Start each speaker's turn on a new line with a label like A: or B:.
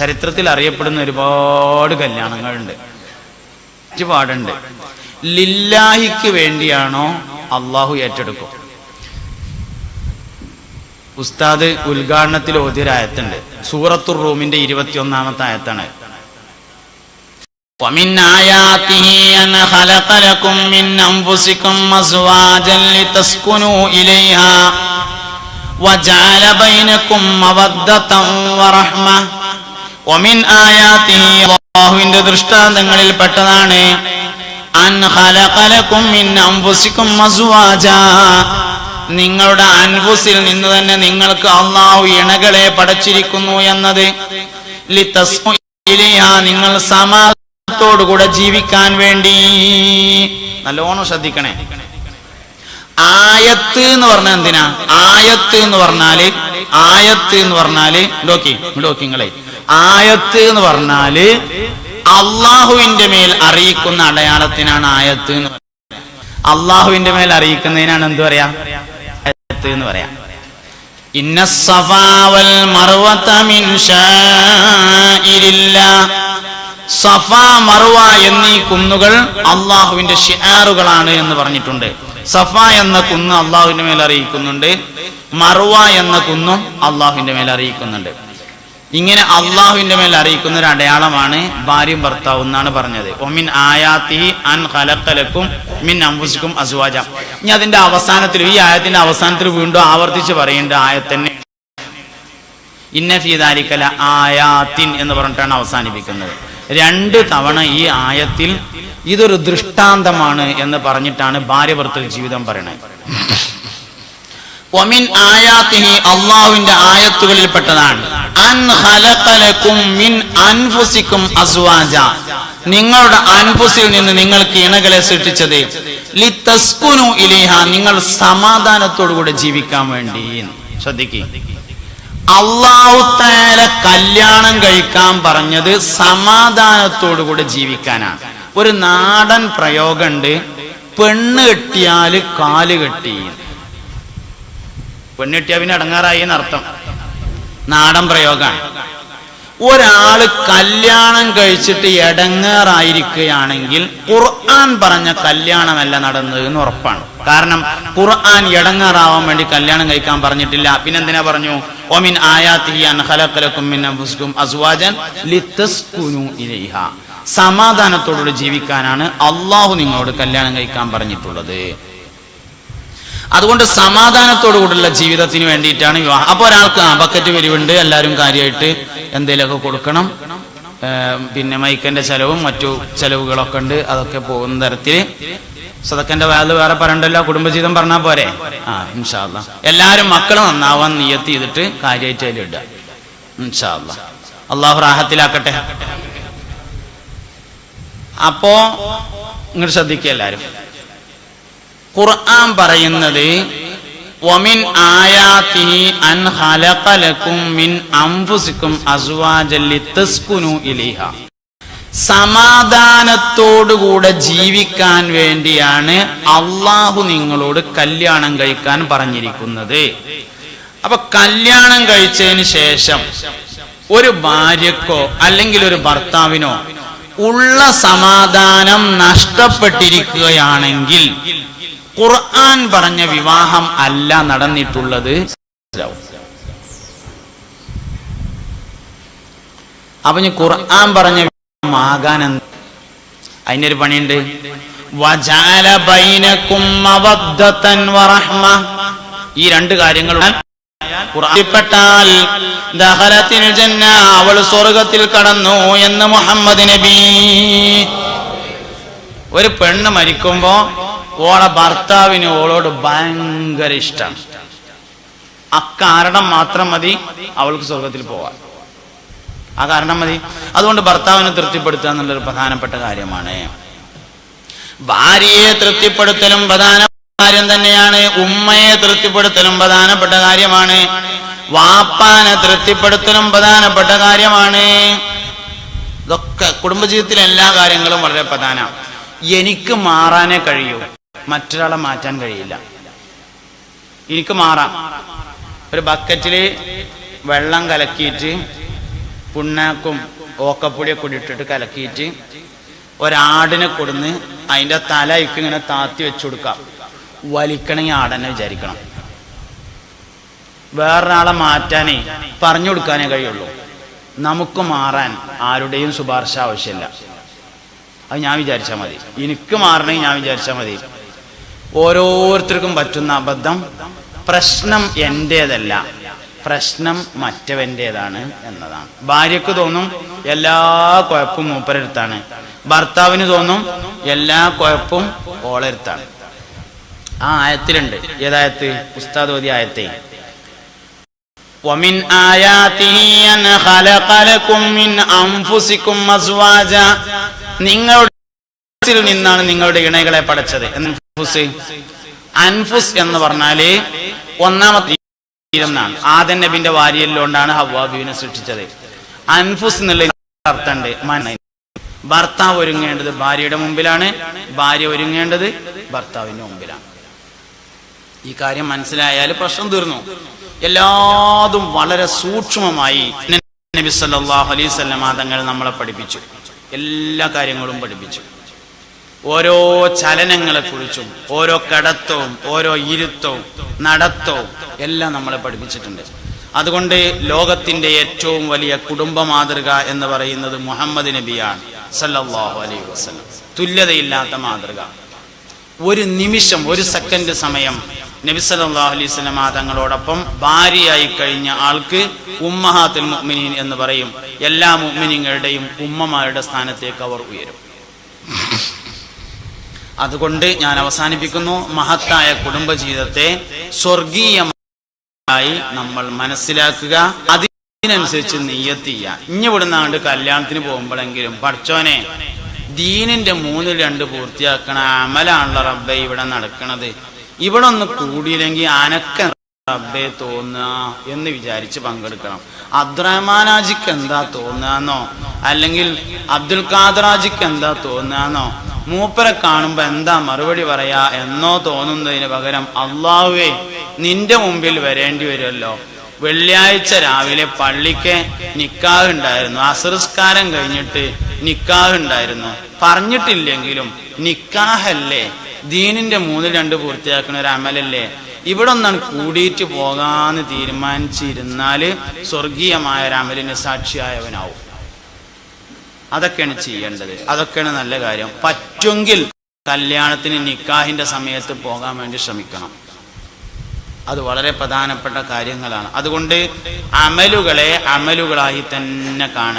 A: ചരിത്രത്തിൽ അറിയപ്പെടുന്ന ഒരുപാട് കല്യാണങ്ങളുണ്ട് ഒരുപാടുണ്ട് ലില്ലാഹിക്ക് വേണ്ടിയാണോ അള്ളാഹു ഏറ്റെടുക്കും ഉസ്താദ് ഉദ്ഘാടനത്തിൽ ഓതിയൊരായത്തുണ്ട് സൂറത്തുർ റൂമിന്റെ ഇരുപത്തിയൊന്നാമത്തെ ആയത്താണ്
B: ومن آياته أن خلق لكم من أنفسكم أزواجا لتسكنوا إليها وجعل بينكم مودة ورحمة ഒമിൻ ആയാത്തി അള്ളാഹുവിന്റെ ദൃഷ്ടാന്തങ്ങളിൽ പെട്ടതാണ്. നിങ്ങളുടെ അൻഫുസിൽ നിന്ന് തന്നെ നിങ്ങൾക്ക് അള്ളാഹു ഇണകളെ പടച്ചിരിക്കുന്നു എന്നത്. നിങ്ങൾ സമാധാനത്തോടു കൂടെ ജീവിക്കാൻ വേണ്ടി.
A: നല്ലോണം ശ്രദ്ധിക്കണേ.
B: ആയത്ത് എന്ന് പറഞ്ഞാൽ എന്തിനാ? ആയത്ത് എന്ന് പറഞ്ഞാൽ ആയത്ത് എന്ന് പറഞ്ഞാൽ നോക്കി നോക്കി നിങ്ങളെ.
A: ആയത്ത് എന്ന് പറഞ്ഞാൽ
B: അള്ളാഹുവിന്റെ മേൽ അറിയിക്കുന്ന അടയാളത്തിനാണ് ആയത്ത് എന്ന്.
A: അള്ളാഹുവിന്റെ മേൽ അറിയിക്കുന്നതിനാണ് എന്ത് പറയാ? ആയത്ത് എന്ന് പറയാ.
B: ഇന്ന സഫാവൽ മർവത മിൻ ശാഇരില്ലാ സഫ മറുവ എന്നീ കുന്നുകൾ അള്ളാഹുവിന്റെ ഷിയാറുകളാണ് എന്ന് പറഞ്ഞിട്ടുണ്ട്.
A: സഫ എന്ന കുന്ന് അള്ളാഹുവിന്റെ മേൽ അറിയിക്കുന്നുണ്ട്.
B: മറുവ എന്ന കുന്നും അള്ളാഹുവിന്റെ മേൽ അറിയിക്കുന്നുണ്ട്.
A: ഇങ്ങനെ അള്ളാഹുവിന്റെ മേൽ അറിയിക്കുന്ന ഒരു അടയാളമാണ് ഭാര്യയും ഭർത്താവും എന്നാണ് പറഞ്ഞത്. ഒമിൻ ആയാത്തി അൻ ഖലഖലക്കും മിൻ അംബുസിക്കും അസുവാജ. ഇനി അതിന്റെ അവസാനത്തിൽ ഈ ആയത്തിന്റെ അവസാനത്തിൽ വീണ്ടും ആവർത്തിച്ച് പറയേണ്ട ആയത്തന്നെ ഇന്ന ഫീദാലിക്കല ആയാത്തിൻ എന്ന് പറഞ്ഞിട്ടാണ് അവസാനിപ്പിക്കുന്നത്. രണ്ട് തവണ ഈ ആയത്തിൽ ഇതൊരു ദൃഷ്ടാന്തമാണ് എന്ന് പറഞ്ഞിട്ടാണ് ഭാര്യ ഭർത്തൃ ജീവിതം പറയണത്
B: അള്ളാഹുവിന്റെ അൻഫുസിക്കും അസ്വാജ. നിങ്ങളുടെ അൻഫുസിൽ നിന്ന് നിങ്ങൾക്ക് ഇണകളെ സൃഷ്ടിച്ചത്. ലിത്തസ്കുനു ഇലേഹ നിങ്ങൾ സമാധാനത്തോടുകൂടെ ജീവിക്കാൻ വേണ്ടി.
A: ശ്രദ്ധിക്കുക
B: അള്ളാഹു താല കല്യാണം കഴിക്കാൻ പറഞ്ഞത് സമാധാനത്തോടുകൂടെ ജീവിക്കാനാണ്.
A: ഒരു നാടൻ പ്രയോഗമുണ്ട് പെണ്ണ് കെട്ടിയാൽ കാൽ കെട്ടി. പെണ്ണ് കെട്ടിയാൽ പിന്നെ അടങ്ങാറായി എന്നർത്ഥം.
B: നാടൻ പ്രയോഗമാണ്
A: ഒരാൾ കല്യാണം കഴിച്ചിട്ട് എടങ്ങേറായിരിക്കുകയാണെങ്കിൽ ഖുർആൻ പറഞ്ഞ കല്യാണമല്ല നടന്നത് എന്ന് ഉറപ്പാണ്. കാരണം ഖുർആൻ എടങ്ങേറാവാൻ വേണ്ടി കല്യാണം കഴിക്കാൻ പറഞ്ഞിട്ടില്ല. പിന്നെന്തിനാ പറഞ്ഞു? ഒമിൻ ഇലൈഹ. സമാധാനത്തോടുകൂടി ജീവിക്കാനാണ് അള്ളാഹു നിങ്ങളോട് കല്യാണം കഴിക്കാൻ പറഞ്ഞിട്ടുള്ളത്. അതുകൊണ്ട് സമാധാനത്തോടുകൂടിയുള്ള ജീവിതത്തിന് വേണ്ടിയിട്ടാണ് വിവാഹം. അപ്പൊ ഒരാൾക്ക് ആ ബക്കറ്റ് പിരിവുണ്ട് എല്ലാവരും കാര്യമായിട്ട് എന്തെങ്കിലുമൊക്കെ കൊടുക്കണം. പിന്നെ മൈക്കന്റെ ചെലവും മറ്റു ചെലവുകളൊക്കെ ഉണ്ട്. അതൊക്കെ പോകുന്ന തരത്തിൽ സതക്കന്റെ വാൽ വേറെ പറയണ്ടല്ലോ. കുടുംബജീവിതം പറഞ്ഞാൽ പോരെ? ആ ഇൻഷാല്ല എല്ലാവരും മക്കൾ നന്നാവാൻ നിയത്ത് ചെയ്തിട്ട് കാര്യമായിട്ട് അതിലിടുക ഇൻഷാല്ല അള്ളാഹു റാഹത്തിലാക്കട്ടെ. അപ്പോ ഇങ്ങോട്ട് ശ്രദ്ധിക്കുക എല്ലാവരും ഖുർആൻ പറയുന്നത് സമാധാനത്തോടുകൂടെ ജീവിക്കാൻ വേണ്ടിയാണ് അള്ളാഹു നിങ്ങളോട് കല്യാണം കഴിക്കാൻ പറഞ്ഞിരിക്കുന്നത്. അപ്പൊ കല്യാണം കഴിച്ചതിന് ശേഷം ഒരു ഭാര്യക്കോ അല്ലെങ്കിൽ ഒരു ഭർത്താവിനോ ഉള്ള സമാധാനം നഷ്ടപ്പെട്ടിരിക്കുകയാണെങ്കിൽ ഖുർആൻ പറഞ്ഞ വിവാഹം അല്ല നടന്നിട്ടുള്ളത്. അപ്പൊ ഞാൻ ഖുർആൻ പറഞ്ഞ വിവാഹമാകാൻ അതിന്റെ ഒരു പണിയുണ്ട്. ഈ രണ്ട് കാര്യങ്ങൾ ജന്ന അവൾ സ്വർഗത്തിൽ കടന്നു എന്ന് മുഹമ്മദ് നബി. ഒരു പെണ്ണ് മരിക്കുമ്പോ ഓളെ ഭർത്താവിന് ഓളോട് ഭയങ്കര ഇഷ്ടമാണ് അക്കാരണം മാത്രം മതി അവൾക്ക് സ്വർഗത്തിൽ പോവാൻ. ആ കാരണം മതി. അതുകൊണ്ട് ഭർത്താവിനെ തൃപ്തിപ്പെടുത്തുക എന്നുള്ളൊരു പ്രധാനപ്പെട്ട കാര്യമാണ്. ഭാര്യയെ തൃപ്തിപ്പെടുത്തലും പ്രധാന കാര്യം തന്നെയാണ്. ഉമ്മയെ തൃപ്തിപ്പെടുത്തലും പ്രധാനപ്പെട്ട കാര്യമാണ്. വാപ്പാനെ തൃപ്തിപ്പെടുത്തലും പ്രധാനപ്പെട്ട കാര്യമാണ്. ഇതൊക്കെ കുടുംബജീവിതത്തിലെ എല്ലാ കാര്യങ്ങളും വളരെ പ്രധാനമാണ്. എനിക്ക് മാറാനേ കഴിയൂ. മറ്റൊരാളെ മാറ്റാൻ കഴിയില്ല. എനിക്ക് മാറാം. ഒരു ബക്കറ്റിൽ വെള്ളം കലക്കിയിട്ട് പുണ്ണാക്കും കൂടി ഇട്ടിട്ട് കലക്കിയിട്ട് ഒരാടിനെ കൊടുന്ന് അതിന്റെ തല ഇക്ക് ഇങ്ങനെ താത്തി വെച്ചു കൊടുക്കാം. വലിക്കണമെങ്കിൽ ആടനെ വിചാരിക്കണം. വേറൊരാളെ മാറ്റാനേ പറഞ്ഞു കൊടുക്കാനേ കഴിയുള്ളൂ. നമുക്ക് മാറാൻ ആരുടെയും ശുപാർശ ആവശ്യമില്ല. അത് ഞാൻ വിചാരിച്ചാൽ മതി. എനിക്ക് മാറണമെങ്കിൽ ഞാൻ വിചാരിച്ചാൽ മതി. ഓരോരുത്തർക്കും പറ്റുന്ന അബദ്ധം പ്രശ്നം എന്റേതല്ല പ്രശ്നം മറ്റവന്റേതാണ് എന്നതാണ് ഭാര്യക്ക് തോന്നും എല്ലാ കുഴപ്പവും മൂപ്പരെടുത്താണ് ഭർത്താവിന് തോന്നും എല്ലാ കുഴപ്പവും ഓളെടുത്താണ് ആ ആയത്തിലുണ്ട് ഏതായത്ത് ഉസ്താദ് ഓതി ആയത്തെ ومن آياته أن خلق لكم من أنفسكم أزواجا നിങ്ങളുടെ മനസ്സിൽ നിന്നാണ് നിങ്ങളുടെ ഇണകളെ പടച്ചത്. അൻഫുസ്? അൻഫുസ് എന്ന് പറഞ്ഞാൽ ഒന്നാമത്തെ എന്നാണ് ആദൻ നബിന്റെ വാരിയല്ലോണ്ടാണ് ഹവാബീവിനെ സൃഷ്ടിച്ചത്. അൻഫുസ് എന്നുള്ള അർത്ഥമുണ്ട് മന ഭർത്താവ് ഒരുങ്ങേണ്ടത് ഭാര്യയുടെ മുമ്പിലാണ്. ഭാര്യ ഒരുങ്ങേണ്ടത് ഭർത്താവിന്റെ മുമ്പിലാണ്. ഈ കാര്യം മനസ്സിലായാൽ പ്രശ്നം തീർന്നു. എല്ലാതും വളരെ സൂക്ഷ്മമായി നബി അലൈഹി വസല്ലം തങ്ങൾ നമ്മളെ പഠിപ്പിച്ചു. എല്ലാ കാര്യങ്ങളും പഠിപ്പിച്ചു. ഓരോ ചലനങ്ങളെ കുറിച്ചും ഓരോ കടത്തവും ഓരോ ഇരുത്തവും നടത്തവും എല്ലാം നമ്മളെ പഠിപ്പിച്ചിട്ടുണ്ട്. അതുകൊണ്ട് ലോകത്തിന്റെ ഏറ്റവും വലിയ കുടുംബ മാതൃക എന്ന് പറയുന്നത് മുഹമ്മദ് നബിയാണ് സല്ലാഹു അലൈഹി വസ്ലം തുല്യതയില്ലാത്ത മാതൃക. ഒരു നിമിഷം ഒരു സെക്കൻഡ് സമയം നബി സല്ലാഹു അലൈഹി വസല്ലം തങ്ങളോടൊപ്പം ഭാര്യയായി കഴിഞ്ഞ ആൾക്ക് ഉമ്മഹാത്തുൽ മുഅ്മിനീൻ എന്ന് പറയും. എല്ലാ മുഅ്മിനീങ്ങളുടെയും ഉമ്മമാരുടെ സ്ഥാനത്തേക്ക് അവർ ഉയരും. അതുകൊണ്ട് ഞാൻ അവസാനിപ്പിക്കുന്നു. മഹത്തായ കുടുംബജീവിതത്തെ സ്വർഗീയമായി നമ്മൾ മനസ്സിലാക്കുക. അതിനനുസരിച്ച് നെയ്യത്തിയ ഇനി ഇവിടുന്നാണ്ട് കല്യാണത്തിന് പോകുമ്പോഴെങ്കിലും പഠിച്ചോനെ ദീനിന്റെ മൂന്നിൽ രണ്ട് പൂർത്തിയാക്കണ അമലാണല്ലോ റബ്ബെ ഇവിടെ നടക്കണത്. ഇവിടെ ഒന്ന് കൂടിയില്ലെങ്കിൽ അനക്ക റബ്ബെ തോന്നുക എന്ന് വിചാരിച്ച് പങ്കെടുക്കണം. അബ്ദുറഹ്മാനാജിക്ക് എന്താ തോന്നുകന്നോ അല്ലെങ്കിൽ അബ്ദുൽ ഖാദറാജിക്ക് എന്താ തോന്നുകന്നോ മൂപ്പരെ കാണുമ്പോ എന്താ മറുപടി പറയാ എന്നോ തോന്നുന്നതിന് പകരം അള്ളാഹുവേ നിന്റെ മുമ്പിൽ വരേണ്ടി വരുമല്ലോ. വെള്ളിയാഴ്ച രാവിലെ പള്ളിക്ക് നിക്കാഹ് ഉണ്ടായിരുന്നു. അസംസ്കാരം കഴിഞ്ഞിട്ട് നിക്കാഹ് ഉണ്ടായിരുന്നു. പറഞ്ഞിട്ടില്ലെങ്കിലും നിക്കാഹല്ലേ? ദീനിന്റെ മൂന്നിൽ രണ്ട് പൂർത്തിയാക്കുന്ന ഒരു അമലല്ലേ? ഇവിടെ ഒന്നാണ് കൂടിയിട്ട് പോകാന്ന് തീരുമാനിച്ചിരുന്നാൽ സ്വർഗീയമായ ഒരു അമലിന് സാക്ഷിയായവനാവും. അതൊക്കെയാണ് ചെയ്യേണ്ടത്. അതൊക്കെയാണ് നല്ല കാര്യം. പറ്റുമെങ്കിൽ കല്യാണത്തിന് നിക്കാഹിന്റെ സമയത്ത് പോകാൻ വേണ്ടി ശ്രമിക്കണം. അത് വളരെ പ്രധാനപ്പെട്ട കാര്യങ്ങളാണ്. അതുകൊണ്ട് അമലുകളെ അമലുകളായി തന്നെ കാണാം.